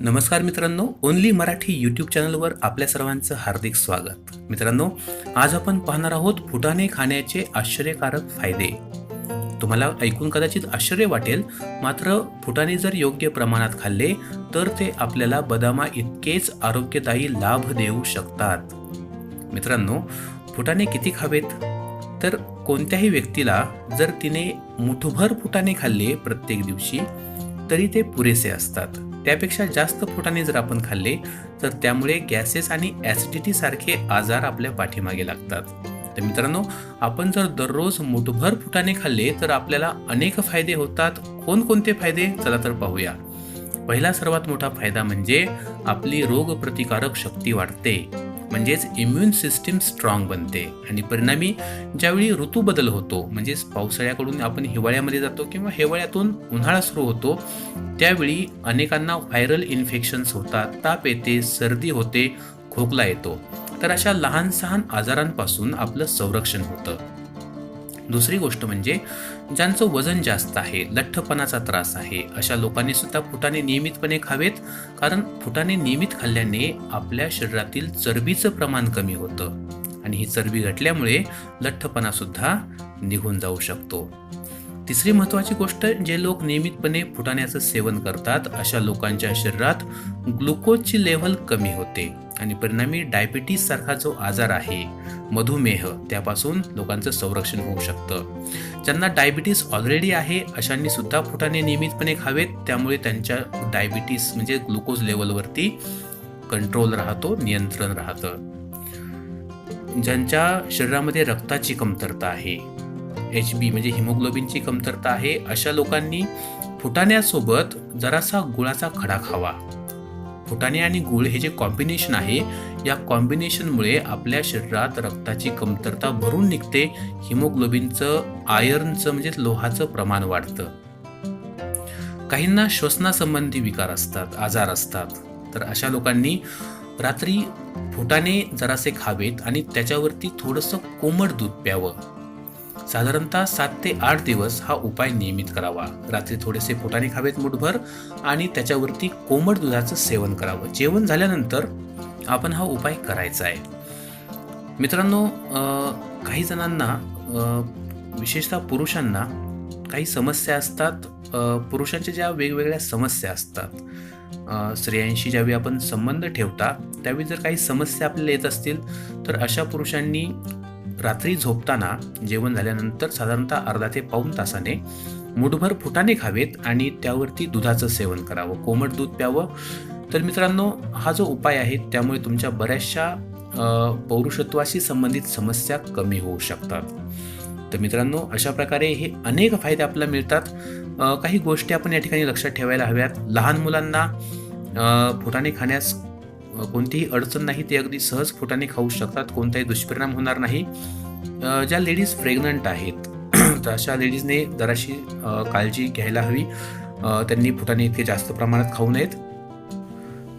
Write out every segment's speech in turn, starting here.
नमस्कार मित्रांनो only Marathi YouTube चॅनलवर आपल्या सर्वांचं हार्दिक स्वागत. मित्रांनो आज आपण पाहणार आहोत फुटाणे खाण्याचे आश्चर्यकारक फायदे. तुम्हाला ऐकून कदाचित आश्चर्य वाटेल मात्र फुटाणे जर योग्य प्रमाणात खाल्ले तर ते आपल्याला बदामा इतकेच आरोग्यदायी लाभ देऊ शकतात. मित्रांनो फुटाणे किती खावेत? तर कोणत्याही व्यक्तीला जर तिने मुठभर फुटाणे खाल्ले प्रत्येक दिवशी तरी ते पुरेसे असतात. त्यापेक्षा जास्त फुटाने जर आपण खाल्ले तर त्यामुळे गॅसेस आणि ॲसिडिटी सारखे आजार आपल्या पाठीमागे लागतात. तर मित्रांनो आपण जर दररोज मुठभर फुटाने खाल्ले तर आपल्याला अनेक फायदे होतात. कोणकोणते फायदे? चला तर पाहूया. पहिला सर्वात मोठा फायदा म्हणजे आपली रोगप्रतिकारक शक्ती वाढते. म्हणजेच इम्युन सिस्टीम स्ट्रॉंग बनते. आणि परिणामी ज्यावेळी ऋतू बदल होतो म्हणजेच पावसाळ्याकडून आपण हिवाळ्यामध्ये जातो किंवा हिवाळ्यातून उन्हाळा सुरू होतो त्यावेळी अनेकांना व्हायरल इन्फेक्शन्स होतात. ताप येते सर्दी होते खोकला येतो. तर अशा लहान सहान आजारांपासून आपलं संरक्षण होतं. दुसरी गोष्ट म्हणजे ज्यांचं वजन जास्त आहे लठ्ठपणाचा त्रास आहे अशा लोकांनी सुद्धा फुटाणे नियमितपणे खावेत कारण फुटाणे नियमित खाल्ल्याने आपल्या शरीरातील चरबीचं प्रमाण कमी होतं. आणि ही चरबी घटल्यामुळे लठ्ठपणासुद्धा निघून जाऊ शकतो. तिसरी महत्त्वाची गोष्ट जे लोक नियमितपणे फुटाण्याचं सेवन करतात अशा लोकांच्या शरीरात ग्लुकोजची लेव्हल कमी होते. आणि परिणामी डायबिटीस सारखा जो आजार आहे मधुमेह त्यापासून लोकांचं संरक्षण होऊ शकतं. ज्यांना डायबिटीस ऑलरेडी आहे अशांनी सुद्धा फुटाणे नियमितपणे खावेत. त्यामुळे त्यांच्या डायबिटीस म्हणजे ग्लुकोज लेवलवरती कंट्रोल राहतो नियंत्रण राहतं. ज्यांच्या शरीरामध्ये रक्ताची कमतरता आहे एच बी म्हणजे हिमोग्लोबिनची कमतरता आहे अशा लोकांनी फुटाण्यासोबत जरासा गुळाचा खडा खावा. फुटाणे आणि गुळ हे जे कॉम्बिनेशन आहे या कॉम्बिनेशनमुळे आपल्या शरीरात रक्ताची कमतरता भरून निघते. हिमोग्लोबिनचं आयर्नचं म्हणजे लोहाचं प्रमाण वाढतं. काहींना श्वसनासंबंधी विकार असतात आजार असतात. तर अशा लोकांनी रात्री फुटाणे जरासे खावेत आणि त्याच्यावरती थोडंसं कोमट दूध प्यावं. साधारणतः सात ते आठ दिवस हा उपाय नियमित करावा. रात्री थोडेसे पोटाने खावेत मुठभर आणि त्याच्यावरती कोमट दुधाचं सेवन करावं. जेवण झाल्यानंतर आपण हा उपाय करायचा आहे. मित्रांनो काही जणांना विशेषतः पुरुषांना काही समस्या असतात. पुरुषांच्या ज्या वेगवेगळ्या समस्या असतात स्त्रियांशी ज्यावेळी आपण संबंध ठेवता त्यावेळी जर काही समस्या आपल्याला येत असतील तर अशा पुरुषांनी रात्री झोपताना जेवण झाल्यानंतर साधारणतः अर्धा ते पाऊण तासाने मुठभर फुटाने खावेत आणि त्यावरती दुधाचं सेवन करावं कोमट दूध प्यावं. तर मित्रांनो हा जो उपाय आहे त्यामुळे तुमच्या बऱ्याचशा पौरुषत्वाशी संबंधित समस्या कमी होऊ शकतात. तर मित्रांनो अशा प्रकारे हे अनेक फायदे आपल्याला मिळतात. काही गोष्टी आपण या ठिकाणी लक्षात ठेवायला हव्यात. लहान मुलांना फुटाने फुटाणे खाण्यास कोणतीही अडचण नाही ते अगदी सहज फुटाने खाऊ शकतात कोणताही दुष्परिणाम होणार नाही. ज्या लेडीज प्रेग्नंट आहेत तर अशा लेडीजने जराशी काळजी घ्यायला हवी. त्यांनी फुटाने इतके जास्त प्रमाणात खाऊ नयेत.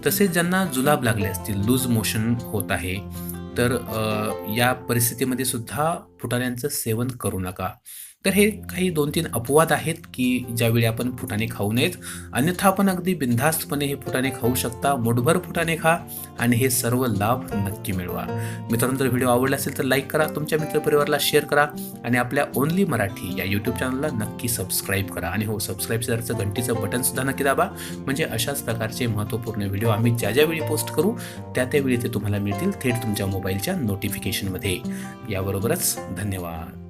तसेच ज्यांना जुलाब लागले असतील लूज मोशन होत आहे तर या परिस्थितीमध्ये सुद्धा फुटाण्यांचं सेवन करू नका. तर हे काही दोन तीन अपवाद आहेत की ज्यावेळी आपण फुटाणे खाऊ नयेत. अन्यथा आपण अगदी बिनधास्तपणे हे फुटाणे खाऊ शकता. मुठभर फुटाणे खा आणि हे सर्व लाभ नक्की मिळवा. मित्रांनो जर व्हिडिओ आवडला असेल तर लाईक करा तुमच्या मित्रपरिवाराला शेअर करा आणि आपल्या ओनली मराठी या यूट्यूब चॅनलला नक्की सबस्क्राईब करा. आणि हो सबस्क्राईब शेअरचं घंटीचं बटनसुद्धा नक्की दाबा. म्हणजे अशाच प्रकारचे महत्त्वपूर्ण व्हिडिओ आम्ही ज्या ज्यावेळी पोस्ट करू त्या त्यावेळी ते तुम्हाला मिळतील थेट तुमच्या मोबाईलच्या नोटिफिकेशनमध्ये. याबरोबरच धन्यवाद.